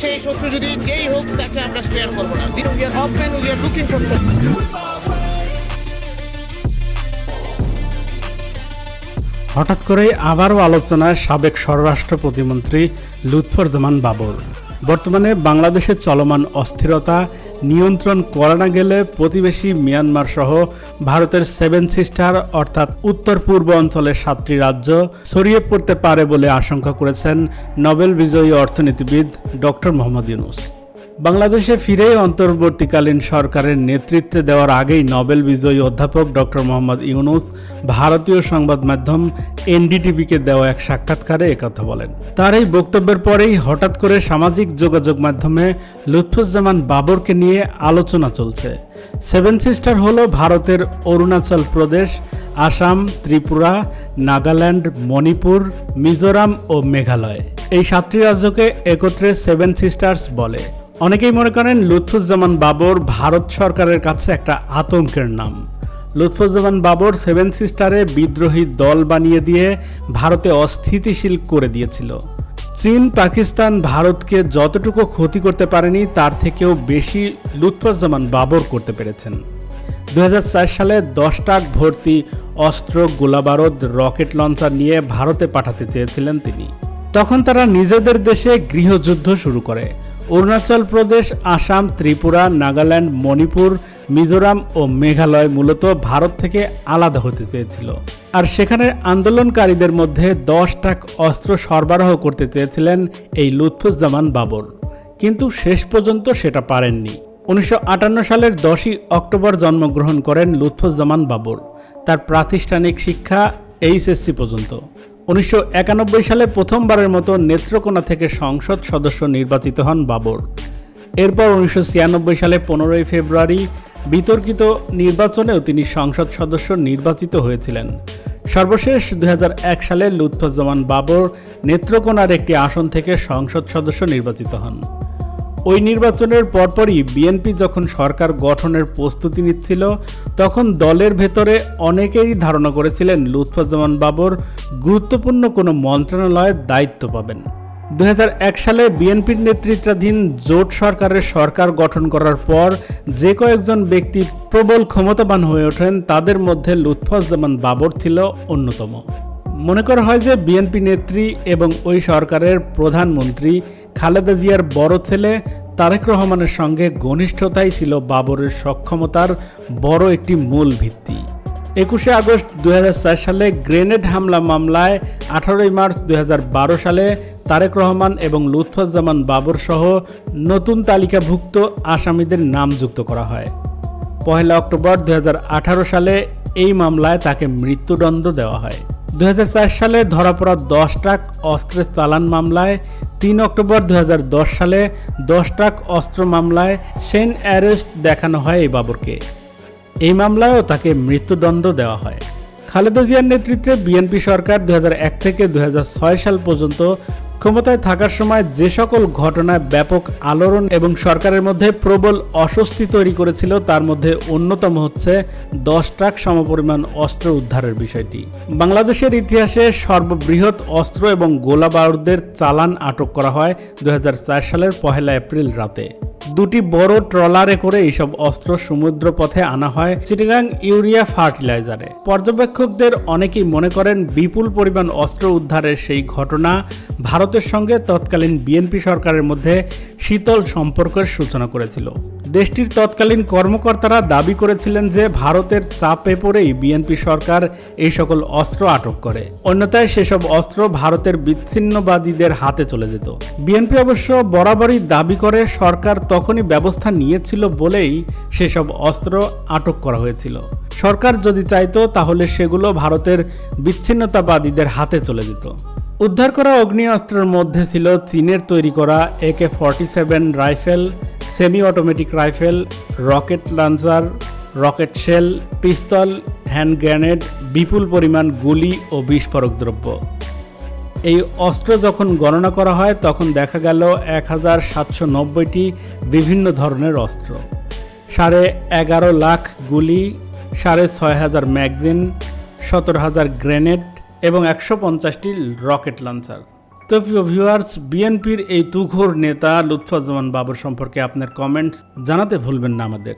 সেই শত্রু যদি যেই হোক, তাকে আমরা স্পেয়ার করব না। We are we are looking for হঠাৎ করেই আবারও আলোচনায় সাবেক স্বরাষ্ট্র প্রতিমন্ত্রী লুৎফর জামান বাবর। বর্তমানে বাংলাদেশের চলমান অস্থিরতা নিয়ন্ত্রণ করা না গেলে প্রতিবেশী মিয়ানমার সহ ভারতের সেভেন সিস্টার অর্থাৎ উত্তর পূর্ব অঞ্চলের সাতটি রাজ্য, ছড়িয়ে পড়তে পারে বলে আশঙ্কা করেছেন নোবেল বিজয়ী অর্থনীতিবিদ ডক্টর মোহাম্মদ ইউনুস। বাংলাদেশে ফিরে অন্তর্বর্তীকালীন সরকারের নেতৃত্বে দেওয়ার আগেই নোবেল বিজয়ী অধ্যাপক ডক্টর মোহাম্মদ ইউনুস ভারতীয় সংবাদ মাধ্যম এনডিটিভিকে দেওয়া এক সাক্ষাৎকারে একথা বলেন। তার এই বক্তব্যের পরেই হঠাৎ করে সামাজিক যোগাযোগ মাধ্যমে লুৎফুজ্জামান বাবরকে নিয়ে আলোচনা চলছে। সেভেন সিস্টার হলো ভারতের অরুণাচল প্রদেশ, আসাম, ত্রিপুরা, নাগাল্যান্ড, মণিপুর, মিজোরাম ও মেঘালয়। এই সাতটি রাজ্যকে একত্রে সেভেন সিস্টার্স বলে। অনেকেই মনে করেন লুৎফুজ্জামান বাবর ভারত সরকারের কাছে একটা আতঙ্কের নাম। লুৎফুজ্জামান বাবর সেভেন সিস্টারে বিদ্রোহী দল বানিয়ে দিয়ে ভারতে অস্থিতিশীল করে দিয়েছিল। চীন, পাকিস্তান ভারতকে যতটুকু ক্ষতি করতে পারেনি, তার থেকেও বেশি লুৎফুজ্জামান বাবর করতে পেরেছেন। দু হাজার চার সালে দশ টাক ভর্তি অস্ত্র, গোলাবারুদ, রকেট লঞ্চার নিয়ে ভারতে পাঠাতে চেয়েছিলেন তিনি। তখন তারা নিজেদের দেশে গৃহযুদ্ধ শুরু করে। অরুণাচল প্রদেশ, আসাম, ত্রিপুরা, নাগাল্যান্ড, মণিপুর, মিজোরাম ও মেঘালয় মূলত ভারত থেকে আলাদা হতে চেয়েছিল। আর সেখানে আন্দোলনকারীদের মধ্যে দশ টাক অস্ত্র সরবরাহ করতে চেয়েছিলেন এই লুৎফুজ্জামান বাবর। কিন্তু শেষ পর্যন্ত সেটা পারেননি। উনিশশো আটান্ন সালের দশই অক্টোবর জন্মগ্রহণ করেন লুৎফুজ্জামান বাবর। তার প্রাতিষ্ঠানিক শিক্ষা এইচএসসি পর্যন্ত। উনিশশো একানব্বই সালে প্রথমবারের মতো নেত্রকোনা থেকে সংসদ সদস্য নির্বাচিত হন বাবর। এরপর উনিশশো ছিয়ানব্বই সালে পনেরোই ফেব্রুয়ারি বিতর্কিত নির্বাচনেও তিনি সংসদ সদস্য নির্বাচিত হয়েছিলেন। সর্বশেষ দু হাজার এক সালে লুৎফুজ্জামান বাবর নেত্রকোনার একটি আসন থেকে সংসদ সদস্য নির্বাচিত হন। ওই নির্বাচনের পরপরই বিএনপি যখন সরকার গঠনের প্রস্তুতি নিচ্ছিল, তখন দলের ভেতরে অনেকেই ধারণা করেছিলেন লুৎফাজ্জামান বাবর গুরুত্বপূর্ণ কোনো মন্ত্রণালয়ের দায়িত্ব পাবেন। দু হাজার এক সালে বিএনপির নেতৃত্বাধীন জোট সরকারের সরকার গঠন করার পর যে কয়েকজন ব্যক্তি প্রবল ক্ষমতাবান হয়ে ওঠেন, তাদের মধ্যে লুৎফাজ্জামান বাবর ছিল অন্যতম। মনে করা হয় যে বিএনপি নেত্রী এবং ওই সরকারের প্রধানমন্ত্রী খালেদা জিয়ার বড় ছেলে তারেক রহমানের সঙ্গে ঘনিষ্ঠতাই ছিল বাবরের সক্ষমতার বড় একটি মূল ভিত্তি। একুশে আগস্ট দুই হাজার চার সালে গ্রেনেড হামলা মামলায় আঠারোই মার্চ দুই হাজার বারো সালে তারেক রহমান এবং লুৎফুজ্জামান বাবর সহ নতুন তালিকাভুক্ত আসামিদের নাম যুক্ত করা হয়। পহেলা অক্টোবর দু হাজার আঠারো সালে এই মামলায় তাকে মৃত্যুদণ্ড দেওয়া হয়। দুহাজার চার সালে ধরা পড়া দশ ট্রাক অস্ত্রের চালান মামলায় তিন অক্টোবর দু হাজার দশ সালে দশ ট্রাক অস্ত্র মামলায় সেন অ্যারেস্ট দেখানো হয় এই বাবরকে। এই মামলায়ও তাকে মৃত্যুদণ্ড দেওয়া হয়। খালেদা জিয়ার নেতৃত্বে বিএনপি সরকার দুই হাজার এক থেকে দুই হাজার ছয় সাল পর্যন্ত ক্ষমতায় থাকার সময় যে সকল ঘটনায় ব্যাপক আলোড়ন এবং সরকারের মধ্যে প্রবল অস্বস্তি তৈরি করেছিল, তার মধ্যে অন্যতম হচ্ছে দশ ট্রাক সমপরিমাণ অস্ত্র উদ্ধারের বিষয়টি। বাংলাদেশের ইতিহাসে সর্ববৃহৎ অস্ত্র এবং গোলা বারুদের চালান আটক করা হয় দু হাজার চার সালের পহেলা এপ্রিল রাতে। দুটি বড় ট্রলারে করে এইসব অস্ত্র সমুদ্র পথে আনা হয় চিটাগাং ইউরিয়া ফার্টিলাইজারে। পর্যবেক্ষকদের অনেকেই মনে করেন বিপুল পরিমাণ অস্ত্র উদ্ধারের সেই ঘটনা ভারতের সঙ্গে তৎকালীন বিএনপি সরকারের মধ্যে শীতল সম্পর্কের সূচনা করেছিল। দেশটির তৎকালীন কর্মকর্তারা দাবি করেছিলেন যে ভারতের চাপে পড়েই বিএনপি সরকার এই সকল অস্ত্র আটক করে। অন্যথায় সেসব অস্ত্র ভারতের বিচ্ছিন্নবাদীদের হাতে চলে যেত। বিএনপি অবশ্য বরাবরই দাবি করে, সরকার তখনই ব্যবস্থা নিয়েছিল বলেই সেসব অস্ত্র আটক করা হয়েছিল। সরকার যদি চাইতো, তাহলে সেগুলো ভারতের বিচ্ছিন্নতাবাদীদের হাতে চলে যেত। উদ্ধার করা অগ্নিঅস্ত্রের মধ্যে ছিল চীনের তৈরি করা AK forty seven rifle semi automatic rifle rocket launcher rocket shell pistol hand grenade বিপুল পরিমাণ গুলি ও বিস্ফোরক দ্রব্য। এই অস্ত্র যখন গণনা করা হয়, তখন দেখা গেল এক হাজার সাতশো নব্বইটি বিভিন্ন ধরনের অস্ত্র। সাড়ে এগারো লাখ গুলি, সাড়ে ছয় হাজার ম্যাগজিন, সতেরো হাজার গ্রেনেড এবং একশো পঞ্চাশটি রকেট লঞ্চার। তো ভিউয়ার্স বিএনপির এই তুখোর নেতা লুৎফাজ্জামান বাবর সম্পর্কে আপনার কমেন্টস জানাতে ভুলবেন না আমাদের।